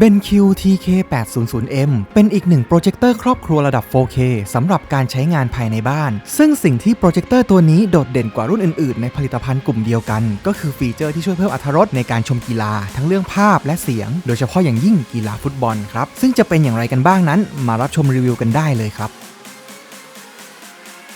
BenQ TK800M เป็นอีกหนึ่งโปรเจคเตอร์ครอบครัวระดับ 4K สำหรับการใช้งานภายในบ้าน ซึ่งสิ่งที่โปรเจคเตอร์ตัวนี้โดดเด่นกว่ารุ่นอื่นๆ ในผลิตภัณฑ์กลุ่มเดียวกัน ก็คือฟีเจอร์ที่ช่วยเพิ่มอรรถรสในการชมกีฬา ทั้งเรื่องภาพและเสียง โดยเฉพาะอย่างยิ่งกีฬาฟุตบอลครับ ซึ่งจะเป็นอย่างไรกันบ้างนั้น มารับชมรีวิวกันได้เลยครับ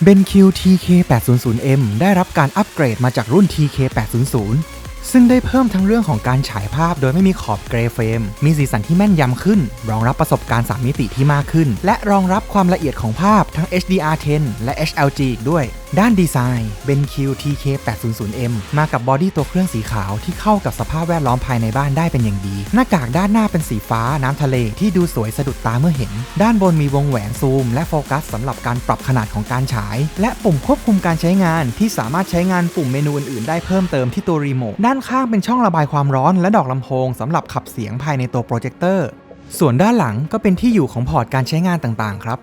BenQ TK800M ได้รับการอัปเกรดมาจากรุ่น TK800 ซึ่งได้เพิ่มทั้งเรื่องของการฉายภาพโดยไม่มีขอบเกรย์เฟรม มีสีสันที่แม่นยำขึ้น รองรับประสบการณ์ 3 มิติที่มากขึ้น และรองรับความละเอียดของภาพทั้ง HDR10 และ HLG อีกด้วยด้านดีไซน์ BenQ TK800M มากับบอดี้ตัวเครื่องสีขาวที่เข้ากับสภาพแวดล้อมภายในบ้านได้เป็นอย่างดี หน้ากากด้านหน้าเป็นสีฟ้าน้ำทะเลที่ดูสวยสะดุดตาเมื่อเห็น ด้านบนมีวงแหวนซูม และโฟกัสสำหรับการปรับขนาดของการฉาย และปุ่มควบคุมการใช้งานที่สามารถใช้งานปุ่มเมนูอื่นๆ ได้เพิ่มเติมที่ตัวรีโมทด้านข้างเป็นช่องระบายความร้อน และดอกลำโพงสำหรับขับเสียงภายในตัวโปรเจคเตอร์ส่วนด้านหลังก็เป็นที่อยู่ของพอร์ตการใช้งานต่างๆ ครับ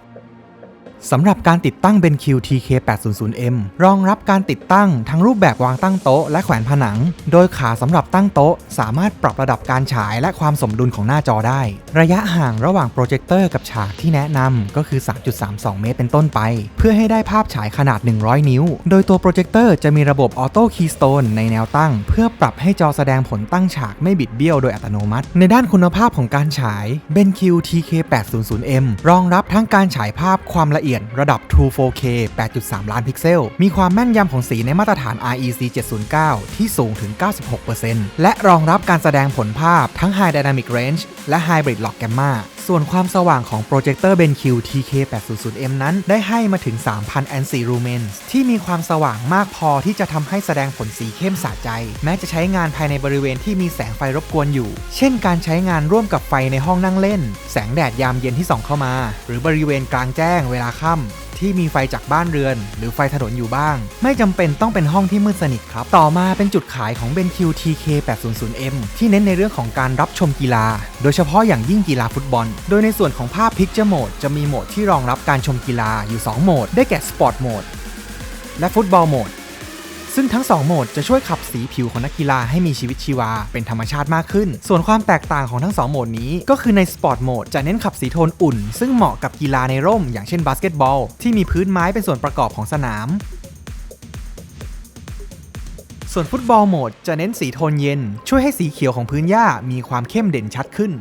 สำหรับการติดตั้ง BenQ TK800M รองรับการติดตั้งทั้งรูปแบบวางตั้งโต๊ะและแขวนผนัง โดยขาสำหรับตั้งโต๊ะ สามารถปรับระดับการฉายและความสมดุลของหน้าจอได้ ระยะห่างระหว่างโปรเจคเตอร์กับฉากที่แนะนำก็คือ 3.32 เมตรเป็นต้นไป เพื่อให้ได้ภาพฉายขนาด 100 นิ้ว โดยตัวโปรเจคเตอร์จะมีระบบออโต้คีย์สโตนในแนวตั้ง เพื่อปรับให้จอแสดงผลตั้งฉากไม่บิดเบี้ยวโดยอัตโนมัติ ในด้านคุณภาพของการฉาย BenQ TK800M รองรับทั้งการฉายภาพความละเอียดระดับ True 4K 8.3 ล้านพิกเซล มีความแม่นยำของสีในมาตรฐาน REC 709 ที่สูงถึง 96%และรองรับการแสดงผลภาพทั้ง High Dynamic Range และ Hybrid Log Gamma ส่วนความสว่างของโปรเจคเตอร์ BenQ TK800M นั้นได้ให้มาถึง 3,000 ANSI lumens ที่มีความสว่างมากพอที่จะทำให้แสดงผลสีเข้มสะใจ แม้จะใช้งานภายในบริเวณที่มีแสงไฟรบกวนอยู่ เช่นการใช้งานร่วมกับไฟในห้องนั่งเล่น แสงแดดยามเย็นที่ส่องเข้ามา หรือบริเวณกลางแจ้งเวลาค่ำ ที่มีไฟจากบ้านเรือน หรือไฟถนนอยู่บ้าง ไม่จำเป็นต้องเป็นห้องที่มืดสนิทครับ ต่อมาเป็นจุดขายของ BenQ TK800M ที่เน้นในเรื่องของการรับชมกีฬา โดยเฉพาะอย่างยิ่งกีฬาฟุตบอล โดยในส่วนของภาพ Picture Mode จะมีโหมดที่รองรับการชมกีฬาอยู่ 2 โหมด ได้แก่ Sport Mode และ Football Mode ซึ่งทั้ง 2 โหมดจะช่วยขับสีผิวของนักกีฬาให้มีชีวิตชีวา เป็นธรรมชาติมากขึ้น ส่วนความแตกต่างของทั้ง 2 โหมดนี้ ก็คือในสปอร์ตโหมดจะเน้นขับสีโทนอุ่น ซึ่งเหมาะกับกีฬาในร่ม อย่างเช่นบาสเกตบอล ที่มีพื้นไม้เป็นส่วนประกอบของสนาม ส่วนฟุตบอลโหมดจะเน้นสีโทนเย็น ช่วยให้สีเขียวของพื้นหญ้ามีความเข้มเด่นชัดขึ้น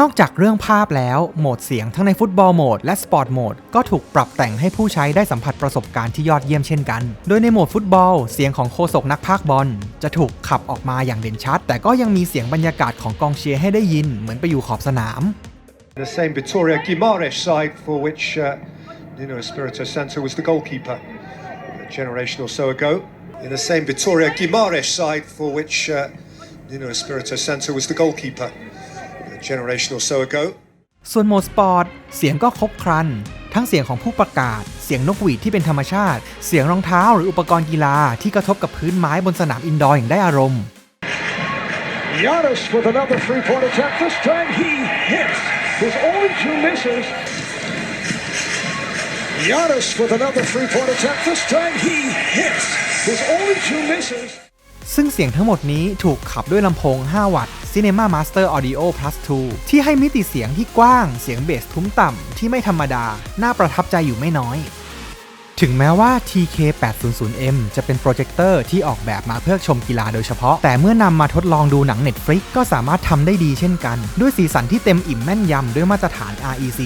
นอกจากเรื่องภาพแล้ว โหมดเสียงทั้งในฟุตบอลโหมดและสปอร์ตโหมดก็ถูกปรับแต่งให้ผู้ใช้ได้สัมผัสประสบการณ์ที่ยอดเยี่ยมเช่นกัน โดยในโหมดฟุตบอล เสียงของโฆษกนักพากบอล จะถูกขับออกมาอย่างเด่นชัด แต่ก็ยังมีเสียงบรรยากาศของกองเชียร์ให้ได้ยินเหมือนไปอยู่ขอบสนาม The same Vittoria Guimaraes side for which uh, Nuno Espirito Santo was the goalkeeper a generation or so ago. In the same Vittoria Guimaraes side for which uh, Nuno Espirito Santo was the goalkeeper generation or so ago. ส่วนโหมดสปอร์ตเสียงก็ครบครัน ทั้งเสียงของผู้ประกาศ เสียงนกหวีดที่เป็นธรรมชาติ เสียงรองเท้าหรืออุปกรณ์กีฬาที่กระทบกับพื้นไม้บนสนามอินดอร์อย่างได้อารมณ์ Giannis with another three-point attempt. This time he hits. There's only two misses. Giannis with another three-point attempt. This time he hits. There's only two misses. ซึ่งเสียงทั้งหมดนี้ถูกขับด้วยลำโพง 5 วัตต์ Cinema Master Audio Plus 2 ที่ให้มิติเสียงที่กว้าง เสียงเบสทุ้มต่ำที่ไม่ธรรมดา น่าประทับใจอยู่ไม่น้อย ถึงแม้ว่า TK800M จะเป็นโปรเจคเตอร์ที่ออกแบบมาเพื่อชมกีฬาโดยเฉพาะ แต่เมื่อนำมาทดลองดูหนัง Netflix ก็สามารถทำได้ดีเช่นกัน ด้วยสีสันที่เต็มอิ่มแม่นยำด้วยมาตรฐาน REC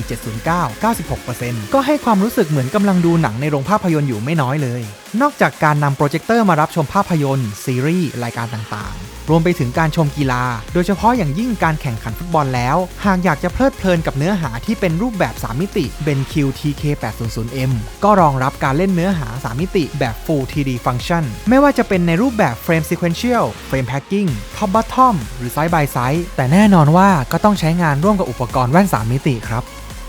709 96%ก็ให้ความรู้สึกเหมือนกำลังดูหนังในโรงภาพยนตร์อยู่ไม่น้อยเลย นอกจากการนำโปรเจคเตอร์มารับชมภาพยนตร์ซีรีส์รายการต่างๆ รวมไปถึงการชมกีฬา โดยเฉพาะอย่างยิ่งการแข่งขันฟุตบอลแล้ว หากอยากจะเพลิดเพลินกับเนื้อหาที่เป็นรูปแบบ 3 มิติ BenQ TK800M ก็รองรับการเล่นเนื้อหา 3 มิติแบบ Full 3D Function ไม่ว่าจะเป็นในรูปแบบ Frame Sequential Frame Packing Top Bottom หรือ Side by Side แต่แน่นอนว่าก็ต้องใช้งานร่วมกับอุปกรณ์แว่น 3 มิติครับ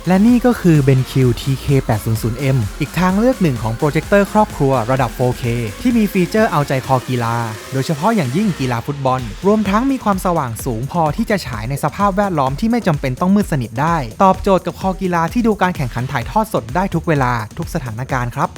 และนี่ก็คือ BenQ TK800M อีกทางเลือกหนึ่งของโปรเจคเตอร์ครอบครัวระดับ 4K ที่มีฟีเจอร์เอาใจคอกีฬา โดยเฉพาะอย่างยิ่งกีฬาฟุตบอล รวมทั้งมีความสว่างสูงพอที่จะฉายในสภาพแวดล้อมที่ไม่จำเป็นต้องมืดสนิทได้ ตอบโจทย์กับคอกีฬาที่ดูการแข่งขันถ่ายทอดสดได้ทุกเวลาทุกสถานการณ์ครับ